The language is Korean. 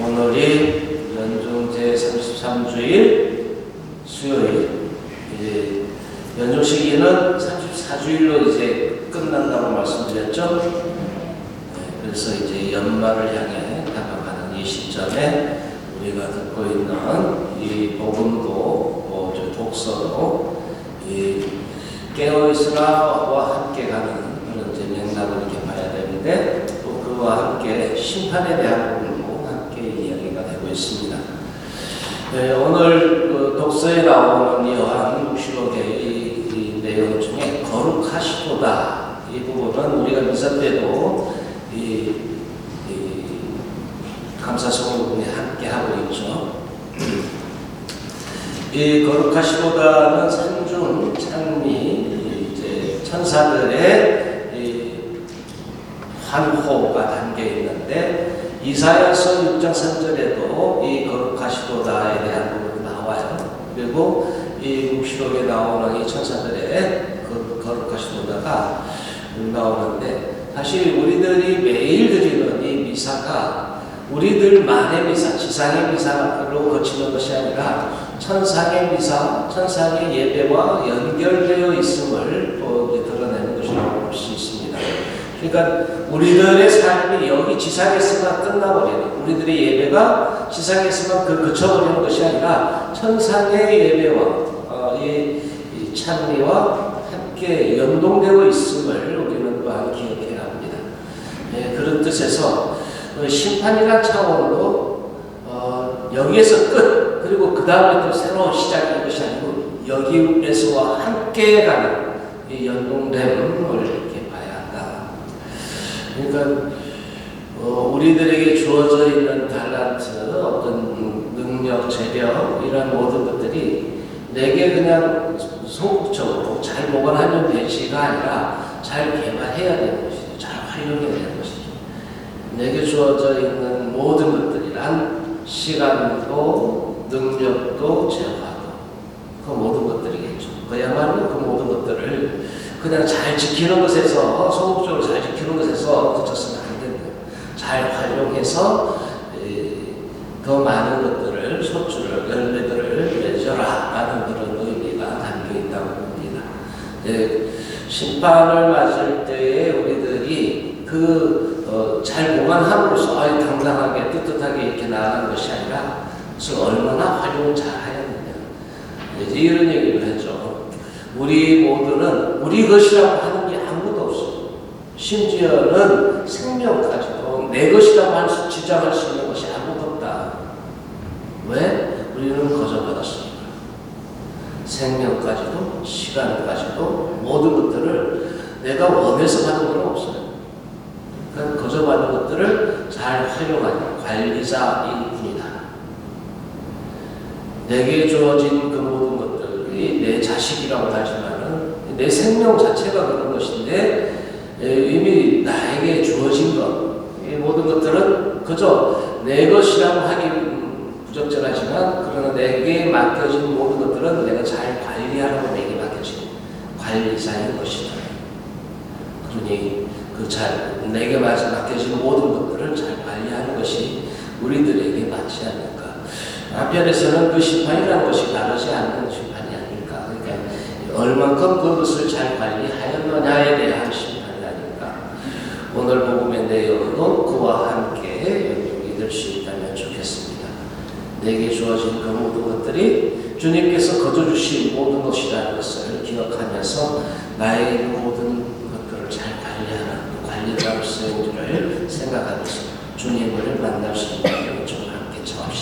오늘이 연중제 33주일 수요일 이제 연중 시기는 34주일로 이제 끝난다고 말씀드렸죠. 네, 그래서 이제 연말을 향해 다가가는 이 시점에 우리가 듣고 있는 이 복음도 뭐저 독서도 이 깨어 있으라와 함께 가는 그런 이제 맥락을 이렇게 봐야 되는데 또 그와 함께 심판에 대한 함께 있습니다. 네, 오늘 그 독서에 나오는 요한묵시록의 이, 이 내용 중에 거룩하시도다 이 부분은 우리가 미사 때도 이, 이 감사성 부분에 함께 하고 있죠. 이 거룩하시도다는 상중 찬미 이제 천사들의 이 환호가 담겨 있는데 이사야서 6장 3절에도 이 거룩하시도다에 대한 부분이 나와요. 그리고 이 묵시록에 나오는 이 천사들의 그 거룩하시도다가 나오는데 사실 우리들이 매일 드리는 이 미사가 우리들만의 미사, 지상의 미사로 거치는 것이 아니라 천상의 미사, 천상의 예배와 연결되어 있음을 드러내는 것이라고 볼 수 있습니다. 그러니까 우리들의 삶이 여기 지상에서만 끝나버리는 우리들의 예배가 지상에서만 그 그쳐버리는 것이 아니라 천상의 예배와 어, 이, 이 찬미와 함께 연동되어 있음을 우리는 또한 기억해야 합니다. 네, 그런 뜻에서 어, 심판이란 차원으로 어, 여기에서 끝 그리고 그 다음에 또 새로운 시작인 것이 아니고 여기에서와 함께 가는 이 연동됨을. 그러니까 어, 우리들에게 주어져 있는 달란트, 어떤 능력, 재력 이런 모든 것들이 내게 그냥 소극적으로 잘 보관하면 되지가 아니라 잘 개발해야 되는 것이죠. 잘 활용해야 되는 것이죠. 내게 주어져 있는 모든 것들이란 시간도 능력도 재화도 그 모든 것들이겠죠. 그야말로 그 모든 것들을 그냥 잘 지키는 것에서 소극적으로 잘 지키는 것에서 그쳤으면 안 된다. 잘 활용해서 에, 더 많은 것들을 소출을 열매들을 맺어라라는 그런 의미가 담겨 있다고 봅니다. 예, 심판을 맞을 때에 우리들이 그 어, 잘 보관함으로써 아유, 당당하게 떳떳하게 이렇게 나아가는 것이 아니라 그것을 얼마나 활용을 잘 하였느냐 이런 얘기를. 우리 모두는 우리 것이라고 하는 게 아무것도 없어. 심지어는 생명까지도 내 것이라고 할 수, 지정할 수 있는 것이 아무것도 없다. 왜? 우리는 거저받았으니까. 생명까지도, 시간까지도, 모든 것들을 내가 원해서 받은 건 없어요. 그러니까 거저받은 것들을 잘 활용하는 관리자일 뿐이다. 내게 주어진 것들이 내 자식이라고 하지만은 내 생명 자체가 그런 것인데 에, 이미 나에게 주어진 것, 이 모든 것들은 그저 내 것이라고 하기 부적절하지만 그러나 내게 맡겨진 모든 것들은 내가 잘 관리하라고 내게 맡겨진 관리자인 것이다. 그러니 그 잘 내게 맡겨진 모든 것들을 잘 관리하는 것이 우리들에게 맞지 않을까. 한편에서는 그 심판이라는 것이 다르지 않는. 그러니까 얼만큼 그것을 잘 관리하였느냐에 대한 심판이 아닐까. 오늘 복음의 내용도 그와 함께 연동이 될 수 있다면 좋겠습니다. 내게 주어진 그 모든 것들이 주님께서 거둬주신 모든 것이라는 것을 기억하면서 나의 모든 것들을 잘 관리하는 그 관리자로서의 우리를 생각하면서 주님을 만날 수 있는 좀 함께 청합시다. 아멘.